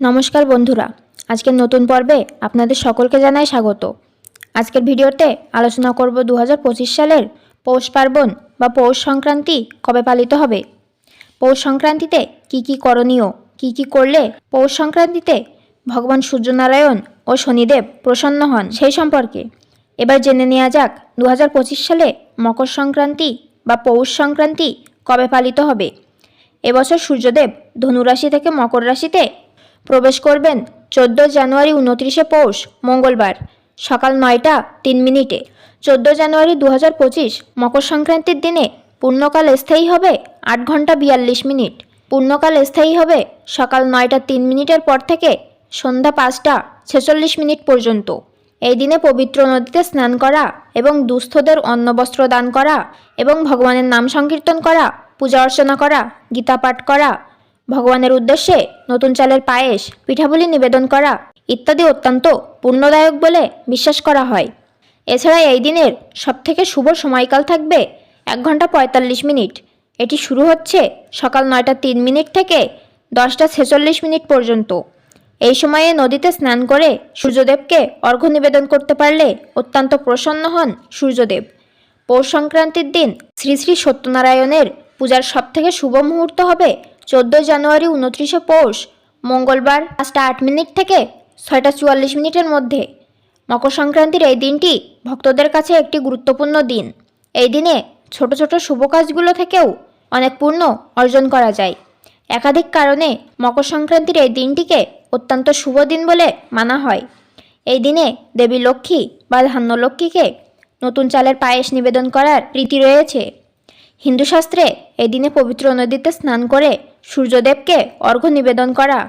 নমস্কার বন্ধুরা, আজকের নতুন পর্বে আপনাদের সকলকে জানাই স্বাগত। আজকের ভিডিওতে আলোচনা করব দু হাজার পঁচিশ সালের পৌষ পার্বণ বা পৌষ সংক্রান্তি কবে পালিত হবে। পৌষ সংক্রান্তিতে কি কি করণীয়, কি কি করলে পৌষ সংক্রান্তিতে ভগবান সূর্যনারায়ণ ও শনিদেব প্রসন্ন হন সেই সম্পর্কে। এবার জেনে নেওয়া যাক দু হাজার পঁচিশ সালে মকর সংক্রান্তি বা পৌষ সংক্রান্তি কবে পালিত হবে। এবছর সূর্যদেব ধনুরাশি থেকে মকর রাশিতে প্রবেশ করবেন চোদ্দ জানুয়ারি উনত্রিশে পৌষ, মঙ্গলবার, সকাল নয়টা, তিন মিনিটে। চোদ্দ জানুয়ারি দু হাজার পঁচিশ, মকর সংক্রান্তির দিনে পূর্ণকাল স্থায়ী হবে আট ঘণ্টা বিয়াল্লিশ মিনিট। পূর্ণকাল স্থায়ী হবে সকাল নয়টা, তিন মিনিটের পর থেকে সন্ধ্যা পাঁচটা, ছেচল্লিশ মিনিট পর্যন্ত। এই দিনে পবিত্র নদীতে স্নান করা এবং দুস্থদের অন্নবস্ত্র দান করা এবং ভগবানের নাম সংকীর্তন করা, পূজা অর্চনা করা, গীতা পাঠ করা ভগবানের উদ্দেশ্যে নতুন চালের পায়েস, পিঠাপুলি নিবেদন করা ইত্যাদি অত্যন্ত পুণ্যদায়ক বলে বিশ্বাস করা হয়। এছাড়া এই দিনের সবথেকে শুভ সময়কাল থাকবে এক ঘণ্টা পঁয়তাল্লিশ মিনিট। এটি শুরু হচ্ছে সকাল নয়টা তিন মিনিট থেকে দশটা ছেচল্লিশ মিনিট পর্যন্ত। এই সময়ে নদীতে স্নান করে সূর্যদেবকে অর্ঘ্য নিবেদন করতে পারলে অত্যন্ত প্রসন্ন হন সূর্যদেব। পৌষ সংক্রান্তির দিন শ্রী শ্রী সত্যনারায়ণের পূজার সবথেকে শুভ মুহূর্ত হবে চোদ্দোই জানুয়ারি উনত্রিশে পৌষ, মঙ্গলবার পাঁচটা আট মিনিট থেকে ছয়টা চুয়াল্লিশ মিনিটের মধ্যে। মকর সংক্রান্তির এই দিনটি ভক্তদের কাছে একটি গুরুত্বপূর্ণ দিন। এই দিনে ছোট ছোট শুভ কাজগুলো থেকেও অনেক পূর্ণ অর্জন করা যায়। একাধিক কারণে মকর সংক্রান্তির এই দিনটিকে অত্যন্ত শুভ দিন বলে মানা হয়। এই দিনে দেবী লক্ষ্মী বা ধান্যলক্ষ্মীকে নতুন চালের পায়েস নিবেদন করার রীতি রয়েছে। হিন্দু শাস্ত্রে এই দিনে পবিত্র নদীতে স্নান করে সূর্যদেবকে অর্ঘ্য নিবেদন করা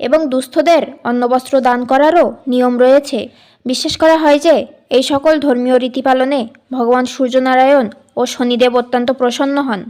এবং দুস্থদের অন্নবস্ত্র দান করারও নিয়ম রয়েছে। বিশ্বাস করা হয় যে এই সকল ধর্মীয় রীতি পালনে ভগবান সূর্যনারায়ণ ও শনিদেব অত্যন্ত প্রসন্ন হন।